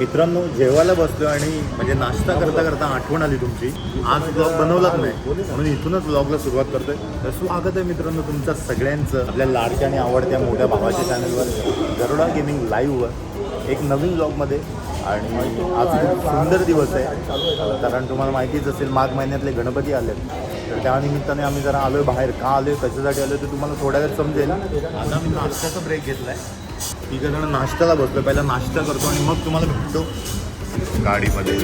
मित्रांनो जेवायला बसलो आणि म्हणजे नाश्ता करता करता आठवण आली तुमची. आज ब्लॉग बनवलाच नाही. म्हणून इथूनच ब्लॉगला सुरुवात करतोय. तर स्वागत आहे मित्रांनो तुमच्या सगळ्यांचं आपल्या लाडक्या आणि आवडत्या मोठ्या भावाच्या चॅनलवर गरुडा गेमिंग लाईव्हवर एक नवीन ब्लॉगमध्ये आणि आज खूप सुंदर दिवस आहे. कारण तुम्हाला माहितीच असेल माघ महिन्यातले गणपती आले तर त्यानिमित्ताने आम्ही जरा आलोय बाहेर. का आलोय कशासाठी आलोय ते तुम्हाला थोड्या वेळात समजेल. आता मी नाश्त्याचा ब्रेक घेतला आहे जण नाश्त्याला बसलो पहिला नाश्ता करतो आणि मग तुम्हाला भेटतो गाडीमध्ये.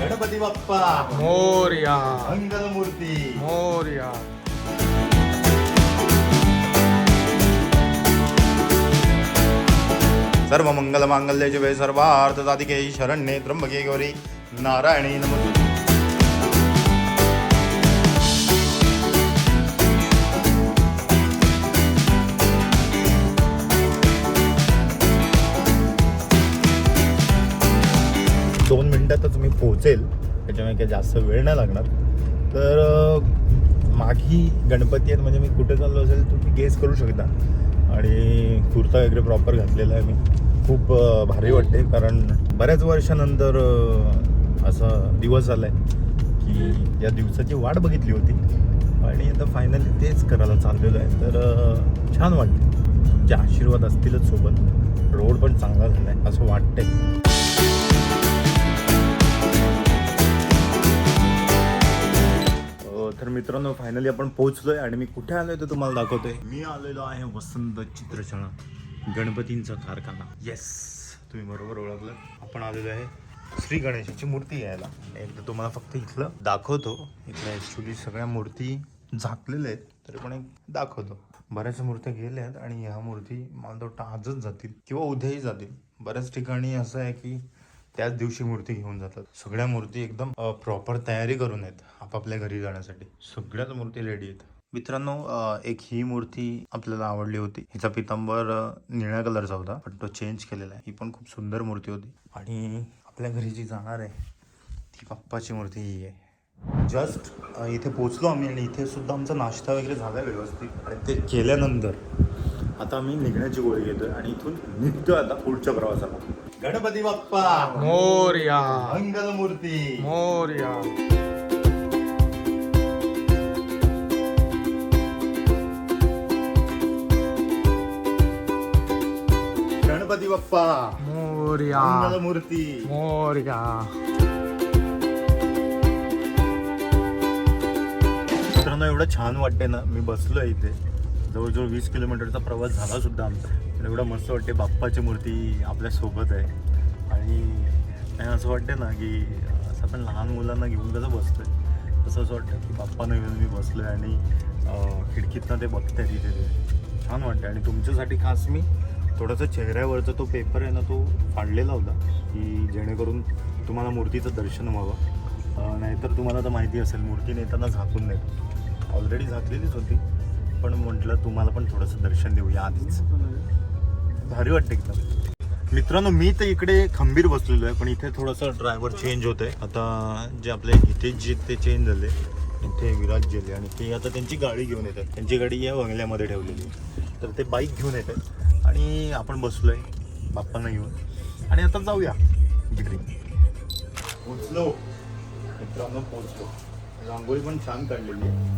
गणपती बाप्पा. मोर्या. मंगल मूर्ती मोर्या. सर्व मंगल मांगल्य वे सर्वार्थ साधिके शरण्ये त्र्यंबके गौरी नारायणी नमस्ते पोचेल त्याच्यामुळे काही जास्त वेळ नाही लागणार. तर माघी मागी गणपती आहेत म्हणजे मी कुठे चाललो असेल तुम्ही गेस करू शकता. आणि कुर्ता वगैरे प्रॉपर घातलेला आहे मी. खूप भारी वाटते कारण बऱ्याच वर्षानंतर असा दिवस आला आहे की या दिवसाची वाट बघितली होती. आणि आता फायनली तेच करायला चाललेलो आहे. तर छान वाटते तुमचे आशीर्वाद असतीलच सोबत. रोड पण चांगला झाला आहे असं वाटतंय. तर मित्रांनो फायनली आपण पोहोचलोय आणि मी कुठे आलोय ते तुम्हाला दाखवतोय. मी आलेलो आहे वसंत चित्रशाळा गणपतींचा कारखाना. येस तुम्ही बरोबर ओळखलं. आपण आलेलो आहे श्री गणेशाची मूर्ती यायला. एकदा तुम्हाला फक्त इथलं दाखवतो. इथल्या ॲक्च्युली सगळ्या मूर्ती झाकलेल्या आहेत तरी पण एक दाखवतो. बऱ्याच मूर्त्या गेल्या आहेत आणि ह्या मूर्ती मला वाटतं आजच जातील किंवा उद्याही जातील. बऱ्याच ठिकाणी असं आहे की त्याच दिवशी मूर्ती घेऊन जातात. सगळ्या मूर्ती एकदम प्रॉपर तयारी करून आहेत आपापल्या घरी जाण्यासाठी. सगळ्याच मूर्ती रेडी आहेत. मित्रांनो एक ही मूर्ती आपल्याला आवडली होती. हिचा पितांबर निळ्या कलरचा होता पण तो चेंज केलेला आहे. ही पण खूप सुंदर मूर्ती होती. आणि आपल्या घरी जी जाणार आहे ती बाप्पाची मूर्ती ही आहे. जस्ट इथे पोचलो आम्ही आणि इथे सुद्धा आमचा नाश्ता वगैरे झाला व्यवस्थित. आणि ते केल्यानंतर आता आम्ही निघण्याची गोळी घेतोय आणि इथून निघतोय आता पुढच्या प्रवासाला. गणपती बाप्पा मोर्या. मंगल मूर्ती मोर्या. गणपती बाप्पा मोर्या. मंगल मूर्ती मोर्या. मित्रांनो एवढं छान वाटते ना मी बसलोय इथे. जवळजवळ वीस किलोमीटरचा प्रवास झाला सुद्धा आमचा. एवढं मस्त वाटते. बाप्पाची मूर्ती आपल्यासोबत आहे. आणि त्यांना असं वाटते ना की असं आपण लहान मुलांना घेऊन कसं आहे तसं असं वाटतं की बाप्पानं घेऊन मी बसलोय आणि खिडकीतनं ते बघताय तिथे ते. छान वाटते आणि तुमच्यासाठी खास मी थोडासा चेहऱ्यावरचा तो पेपर आहे ना तो फाडलेला होता की जेणेकरून तुम्हाला मूर्तीचं दर्शन व्हावं. नाहीतर तुम्हाला तर माहिती असेल मूर्ती नेताना झाकून नाही ऑलरेडी झाकलेलीच होती. पण म्हटलं तुम्हाला पण थोडंसं दर्शन देऊया आधीच. भारी वाटते एकदम. मित्रांनो मी तर इकडे खंबीर बसलेलो आहे पण इथे थोडंसं ड्रायव्हर चेंज होत आहे आता जे आपले इथे जे ते चेंज झाले. इथे विराज गेले आणि ते आता त्यांची गाडी घेऊन येतात. त्यांची गाडी या बंगल्यामध्ये ठेवलेली आहे. तर ते बाईक घेऊन येतात. आणि आपण बसलो आहे बाप्पांना घेऊन. आणि आता जाऊया तिकडे पोचलो मित्रांनो पोचलो रांगोळी पण छान काढलेली आहे.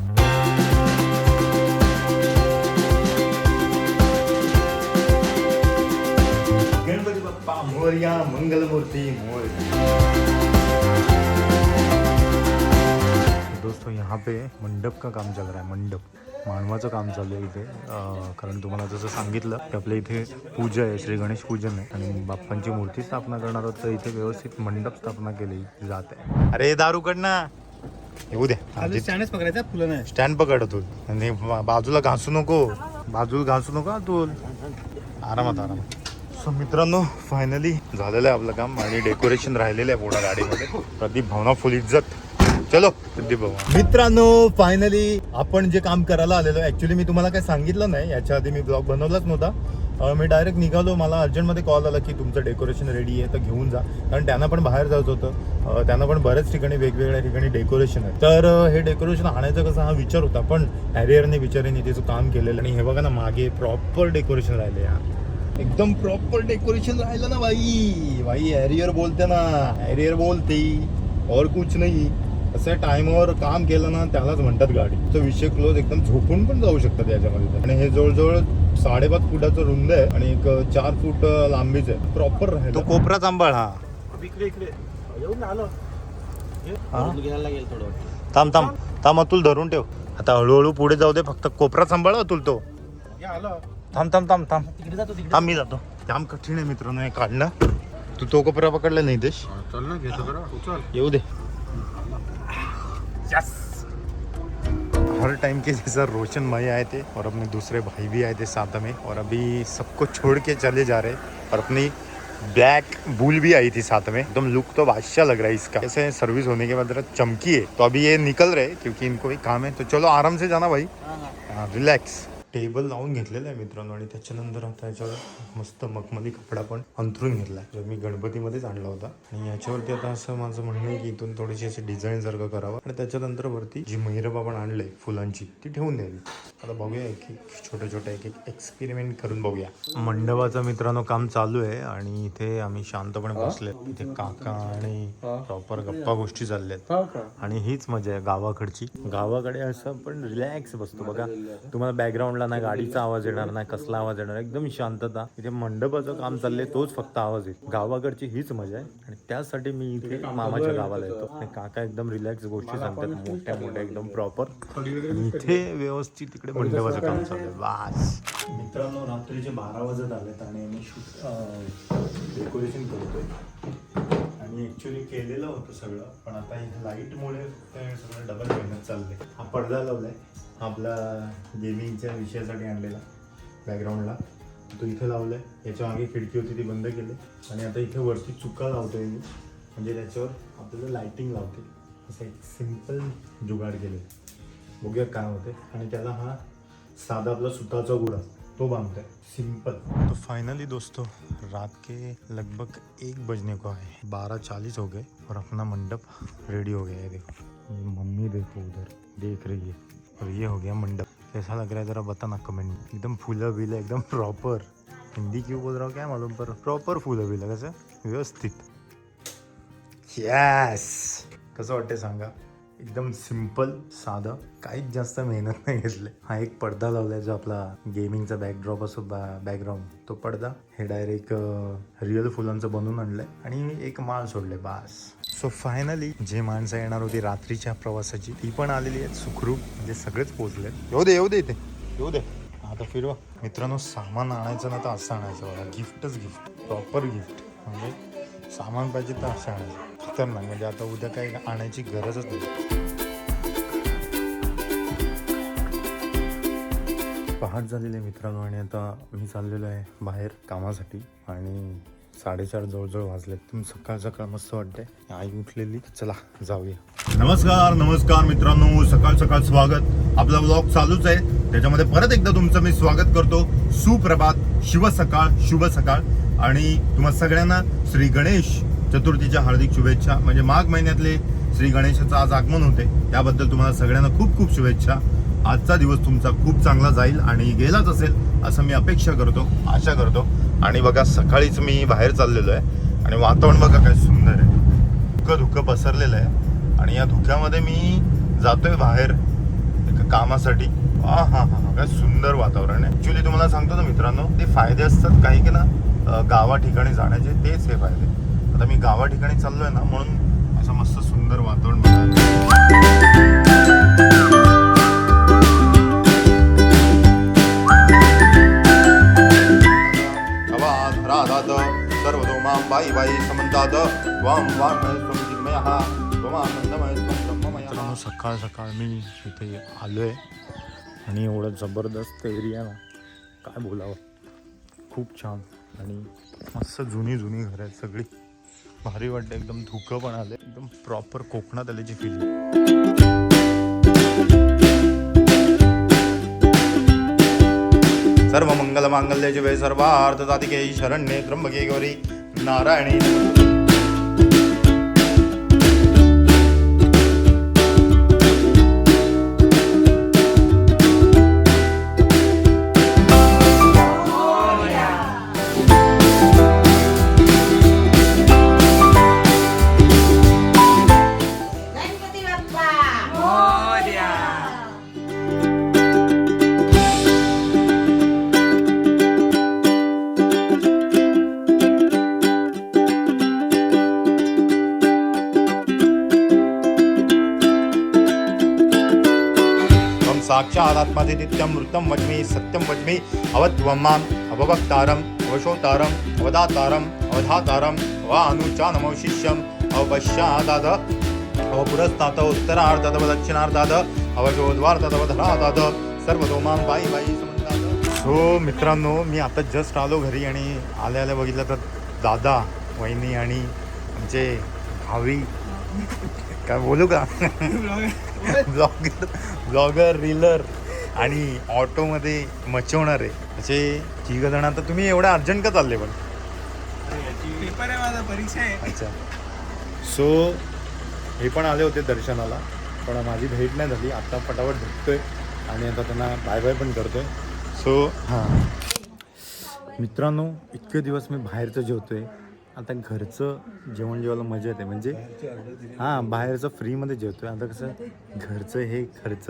गणपती बाप्पा मोरया मंगलमूर्ती मोरया दोस्तों यहाँ पे मंडप का काम चल रहा है मंडप. मानवाचं काम चालू आहे इथे. कारण तुम्हाला जसं सांगितलं की आपल्या इथे पूजा आहे श्री गणेश पूजन आहे. आणि बाप्पांची मूर्ती स्थापना करणार आहोत तर इथे व्यवस्थित मंडप स्थापना केली जात आहे. अरे दारू कड ना. येऊ द्या. स्टँडच पकडायचा फुलं नाही. स्टँड पकड तू आणि बाजूला घासू नको. बाजूला घासू नको तू आरामात आरामात. सो मित्रांनो फायनली झालेलं आहे आपलं काम आणि डेकोरेशन राहिलेलं आहे पूर्ण गाडीमध्ये. प्रदीप भावना फुल इज्जत. चलो प्रदीप भाऊ मित्रांनो फायनली आपण जे काम करायला आलेलो ऍक्च्युली मी तुम्हाला काही सांगितलं नाही. याच्या आधी मी ब्लॉग बनवलाच नव्हता. मी डायरेक्ट निघालो. मला अर्जंटमध्ये कॉल आला की तुमचं डेकोरेशन रेडी आहे तर घेऊन जा. कारण त्यांना पण बाहेर जायचं होतं. त्यांना पण बऱ्याच ठिकाणी वेगवेगळ्या ठिकाणी डेकोरेशन आहे. तर हे डेकोरेशन आणायचं कसं हा विचार होता. पण हॅरियरने विचारेने तिचं काम केलेलं आणि हे बघा ना मागे प्रॉपर डेकोरेशन राहिले यार एकदम प्रॉपर डेकोरेशन राहिलं ना भाई भाई हॅरियर बोलते ना. हॅरियर बोलते. और कुछ नाही. असं टाइमवर काम केलं ना त्यालाच म्हणतात गाडी. तो विषय क्लोज एकदम झोपून पण जाऊ शकतात याच्यामध्ये आणि हे जवळजवळ साडेपाच फुटाचं रुंद आहे आणि एक चार फूट लांबीच आहे. प्रॉपर राहील. तो कोपरा सांभाळ हा. इकडे इकडे. येऊन आलो. घ्यायला लागेल थोडं वाटतं. थांब थांब. थांब अतुल धरून ठेव. आता हळूहळू पुढे जाऊ दे फक्त कोपरा सांभाळ अतुल तो. आलो. थांब थांब थांब थांब. तिकडे जातो तिकडे थांब मी जातो. जाम कठीण आहे मित्रांनो हे काढणं. तू तो कोपरा पकडला नाही देश. चल ना घेतो करा उचल. येऊ दे. यस हर टाइम के जैसा रोशन भाई आए थे और अपने दूसरे भाई भी आए थे साथ में और अभी सबको छोड़ के चले जा रहे और अपनी ब्लैक बुल भी आई थी साथ में। एकदम लुक तो बादशाह लग रहा है इसका। ऐसे सर्विस होने के बाद चमकी है। तो अभी ये निकल रहे क्योंकि इनको भी काम है। तो चलो आराम से जाना भाई। रिलॅक्स टेबल लावून घेतलेलं आहे मित्रांनो आणि त्याच्यानंतर आता याच्यावर मस्त मखमली कपडा पण अंथरून घेतला जो मी गणपतीमध्येच आणला होता. आणि याच्यावरती आता असं माझं म्हणणं आहे की इथून थोडीशी अशी डिझाईन सारखं करावं. आणि त्याच्यानंतर वरती जी महिरब आपण आणलंय फुलांची ती ठेवून द्यावी. आता बघूया एक एक छोटे छोटे एक एक एक्सपेरिमेंट करून बघूया. मंडपाचं मित्रांनो काम चालू आहे आणि इथे आम्ही शांतपणे बसले इथे काका आणि प्रॉपर गप्पा गोष्टी चालल्यात. आणि हीच मजा आहे गावाकडची. गावाकडे असं पण रिलॅक्स बसतो बघा. तुम्हाला बॅकग्राऊंडला ना गाडीचा आवाज येणार ना कसला आवाज येणार एकदम शांतता. इथे मंडपाचं काम चाललंय तोच फक्त आवाज येईल गावाकडची हीच मजा आहे. आणि त्यासाठी मी इथे मामाच्या गावाला येतो. आणि काका एकदम रिलॅक्स गोष्टी सांगतात मोठ्या मोठ्या एकदम प्रॉपर इथे व्यवस्थित तिकडे मंडपाचं काम चालू आहे बास. मित्रांनो रात्रीचे बारा वाजत आलेत आणि मी डेकोरेशन करतोय. आणि ऍक्च्युली केलेलं होतं सगळं. पण आता ह्या लाईटमुळे सगळं डबल मेहनत चाललंय. हा पडदा लावलाय. आपला गेमिंगच्या विषयासाठी आणलेला बॅकग्राऊंडला तो इथे लावलाय. याच्या मागे खिडकी होती ती बंद केली. आणि आता इथे वरती चुका लावतोय मी. म्हणजे त्याच्यावर आपल्याला लाइटिंग लावते. असं एक सिंपल जुगाड केले बघूया काय होते आणि त्याला हा साधा आपला सुताचा गुडा तो बांधता है। सिंपल। तो फाइनली दोस्तों, रात के लगभग एक बजने को है। बारह चालीस हो गए और अपना मंडप रेडी हो गया है, देखो। मम्मी देखो उधर, देख रही है। और ये हो गया मंडप। कैसा लग रहा है ज़रा बताना कमेंट में एकदम फुलं बिलं एकदम प्रॉपर हिंदी क्यों बोल रहा हूँ, क्या मालूम, पर प्रॉपर फुलं बिलं कसं? व्यवस्थित। यस कसं वाटते सांगा? एकदम सिंपल साधं. काहीच जास्त मेहनत नाही घेतले हा एक पडदा लावलाय जो आपला गेमिंगचा बॅकड्रॉप असो बॅकग्राऊंड तो पडदा. हे डायरेक्ट रिअल फुलांचं बनवून आणलंय. आणि एक माळ सोडले बास. सो फायनली जे माणसं येणार होती रात्रीच्या प्रवासाची ती पण आलेली आहेत. सुखरूप म्हणजे सगळेच पोचले येऊ दे येऊ दे इथे. येऊ दे. आता फिरवा. मित्रांनो सामान आणायचं ना तर असं आणायचं बघा. गिफ्टच गिफ्ट प्रॉपर गिफ्ट म्हणजे सामान पाहिजे तर असं आणायचं. खतरनाक म्हणजे आता उद्या काही आणायची गरजच नाही. पहाट झालेली मित्रांनो आणि आता मी चाललेलो आहे बाहेर कामासाठी आणि साडेचार जवळजवळ वाजले तुम्ही सकाळ सकाळ मस्त वाटते आई उठलेली. चला जाऊया. नमस्कार नमस्कार मित्रांनो. सकाळ सकाळ स्वागत. आपला ब्लॉग चालूच आहे. त्याच्यामध्ये परत एकदा तुमचं मी स्वागत करतो. सुप्रभात. शिव सकाळ शुभ सकाळ. आणि तुम्हा सगळ्यांना श्री गणेश चतुर्थीच्या हार्दिक शुभेच्छा. म्हणजे माघ महिन्यातले श्री गणेशाचं आज आगमन होते. त्याबद्दल तुम्हाला सगळ्यांना खूप खूप शुभेच्छा. आजचा दिवस तुमचा खूप चांगला जाईल आणि गेलाच असेल असं मी अपेक्षा करतो आशा करतो. आणि बघा सकाळीच मी बाहेर चाललेलो आहे आणि वातावरण बघा काय सुंदर आहे. धुकं धुकं पसरलेलं आहे. आणि या धुक्यामध्ये मी जातोय बाहेर एका कामासाठी. हा हा हा काय सुंदर वातावरण आहे. ॲक्च्युली तुम्हाला सांगतो ना मित्रांनो ते फायदे असतात काही की ना गावा ठिकाणी जाण्याचे तेच हे फायदे. आता मी गावा ठिकाणी चाललोय ना म्हणून असं मस्त सुंदर वातावरण सर्वतोमां बाई बाई समंतात वाम मित्रांनो सकाळ सकाळ मी इथे आलो आहे आणि एवढं जबरदस्त एरिया ना काय बोलावं? खूप छान आणि मस्त जुनी जुनी घरं आहेत सगळी. भारी वाटतं एकदम धुकं पण आलं एकदम प्रॉपर कोकणात आल्याची फिलिंग सर्व मंगल मांगल्य शिवे सर्वार्थ साधिके शरण्ये त्र्यंबके गौरी नारायणी साक्षादात्माते नित्यं मृतं वच्मि सत्यं वच्मि अवत्वमाम् अवभक्तारम् अवशोतारम् अवदातारम् अवधातारम् वा अनुचा नमो शिष्यम् अवपश्चादाद अवपुरस्तात् उत्तरार्धात् अवदक्षिणार्धात् अवशोद्वार्धात् बाई बाई सो मित्रांनो मी आता जस्ट आलो घरी आणि आल्या आल्या बघितलं तर दादा वहिनी आणि आमचे भावी काय बोलू का? ब्लॉगर ब्लॉगर रीलर आणि ऑटोमध्ये मचवणार. आहे असे तिघ जण. आता तुम्ही एवढ्या अर्जंट का चालले पण? पेपर आहे माझा परीक्षा आहे. अच्छा. सो हे पण आले होते दर्शनाला पण माझी भेट नाही झाली. आता फटाफट भेटतोय आणि आता त्यांना बाय बाय पण करतोय. सो हां. मित्रांनो इतके दिवस मी बाहेरचं जेवतोय. आता घरचं जेवण जेवायला मजा येते. म्हणजे हां बाहेरचं फ्रीमध्ये जेवतोय. आता कसं घरचं हे खर्च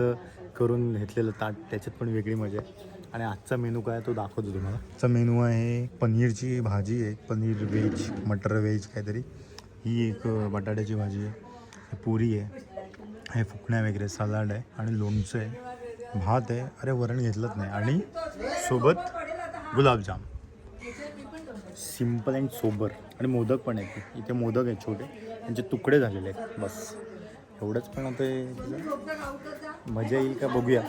करून घेतलेलं ताट त्याच्यात पण वेगळी मजा आहे. आणि आजचा मेनू काय तो दाखवतो तुम्हाला. आजचा मेनू आहे पनीरची भाजी आहे. पनीर व्हेज मटर व्हेज काहीतरी. ही एक बटाट्याची भाजी आहे. पुरी आहे. हे फुकण्या वगैरे सलाड आहे आणि लोणचं आहे. भात आहे. अरे वरण घेतलंच नाही. आणि सोबत गुलाबजाम. सिंपल अँड सोबर आणि मोदक पण आहेत इथे मोदक आहेत छोटे. त्यांचे तुकडे झालेले आहेत. बस. एवढंच पण आता मजा येईल का बघूया?